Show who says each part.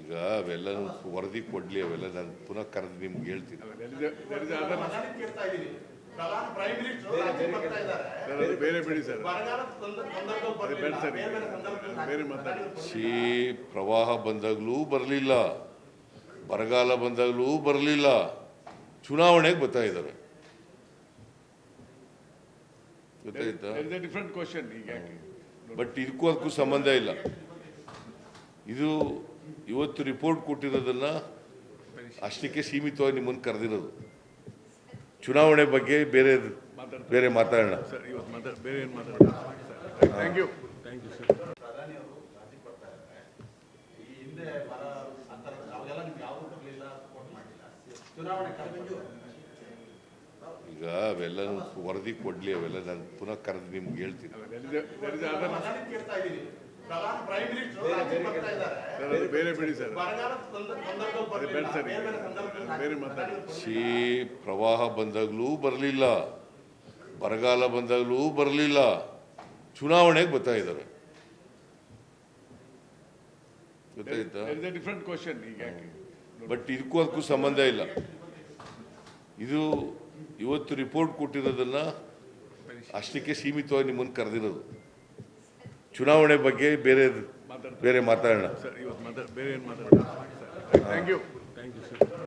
Speaker 1: ಈಗ ಅವೆಲ್ಲ ವರದಿ ಕೊಡ್ಲಿ ಅವೆಲ್ಲ ನಾನು ಪುನಃ ಕರೆದು ನಿಮ್ಗೆ ಹೇಳ್ತೀನಿ.
Speaker 2: ಬೇರೆ ಬಿಡಿ ಸರ್.
Speaker 3: ಬೇರೆ
Speaker 1: ಸಿ ಪ್ರವಾಹ ಬಂದಾಗಲೂ ಬರಲಿಲ್ಲ. ಬರಗಾಲ ಬಂದಾಗಲೂ ಬರಲಿಲ್ಲ. ಚುನಾವಣೆಗೆ ಬರ್ತಾ ಇದ್ದಾರೆ. ಗೊತ್ತಾಯ್ತಾ?
Speaker 2: ಡಿಫ್ರೆಂಟ್ ಕ್ವಶನ್ ಈಗ
Speaker 1: ಬಟ್ ಇದಕ್ಕೂ ಅದಕ್ಕೂ ಸಂಬಂಧ ಇಲ್ಲ. ಇದು ಇವತ್ತು ರಿಪೋರ್ಟ್ ಕೊಟ್ಟಿರೋದನ್ನ ಅಷ್ಟಕ್ಕೆ ಸೀಮಿತವಾಗಿ ನಿಮ್ಮನ್ನು ಕರೆದಿರೋದು. ಚುನಾವಣೆ ಬಗ್ಗೆ ಬೇರೆ ಬೇರೆ ಮಾತಾಡೋಣ.
Speaker 2: ಸರ್ ಇವತ್ತು ಮಾತಾಡ ಬೇರೆ ಏನು ಮಾತಾಡೋಣ? Thank you thank you sir
Speaker 3: ಪ್ರಧಾನಿಯವರು ರಾಜ್ಯಕ್ಕೆ ಬರ್ತಾ ಇದ್ದಾರೆ ಈ ಹಿಂದೆ ಬರ ಅಂತರ ಅವಾಗೆಲ್ಲ ನಿಮ್ಗೆ ಯಾವುದು ಬರಲಿಲ್ಲ ಸಪೋರ್ಟ್ ಮಾಡಿಲ್ಲ. ಚುನಾವಣೆ
Speaker 1: ಈಗ ಅವೆಲ್ಲನೂ ವರದಿ ಕೊಡ್ಲಿ ಅವೆಲ್ಲ ನಾನು ಪುನಃ ಕರೆದು ನಿಮ್ಗೆ ಹೇಳ್ತೀನಿ.
Speaker 2: ಬೇರೆ ಬಿಡಿ ಸರ್
Speaker 3: ಬೇರೆ
Speaker 2: ಮಾತಾಡಿ
Speaker 1: ಸಿ ಪ್ರವಾಹ ಬಂದಾಗಲೂ ಬರಲಿಲ್ಲ. ಬರಗಾಲ ಬಂದಾಗಲೂ ಬರಲಿಲ್ಲ. ಚುನಾವಣೆಗೆ ಬರ್ತಾ ಇದ್ದಾರೆ ಗೊತ್ತಾಯ್ತಾ?
Speaker 2: ಡಿಫ್ರೆಂಟ್ ಕ್ವಶನ್ ಈಗ
Speaker 1: ಬಟ್ ಇದಕ್ಕೂ ಅದಕ್ಕೂ ಸಂಬಂಧ ಇಲ್ಲ. ಇದು ಇವತ್ತು ರಿಪೋರ್ಟ್ ಕೊಟ್ಟಿರೋದನ್ನು ಅಷ್ಟಕ್ಕೆ ಸೀಮಿತವಾಗಿ ನಿಮ್ಮನ್ನು ಕರೆದಿರೋದು. ಚುನಾವಣೆ ಬಗ್ಗೆ ಬೇರೆ ಬೇರೆ ಮಾತಾಡೋಣ.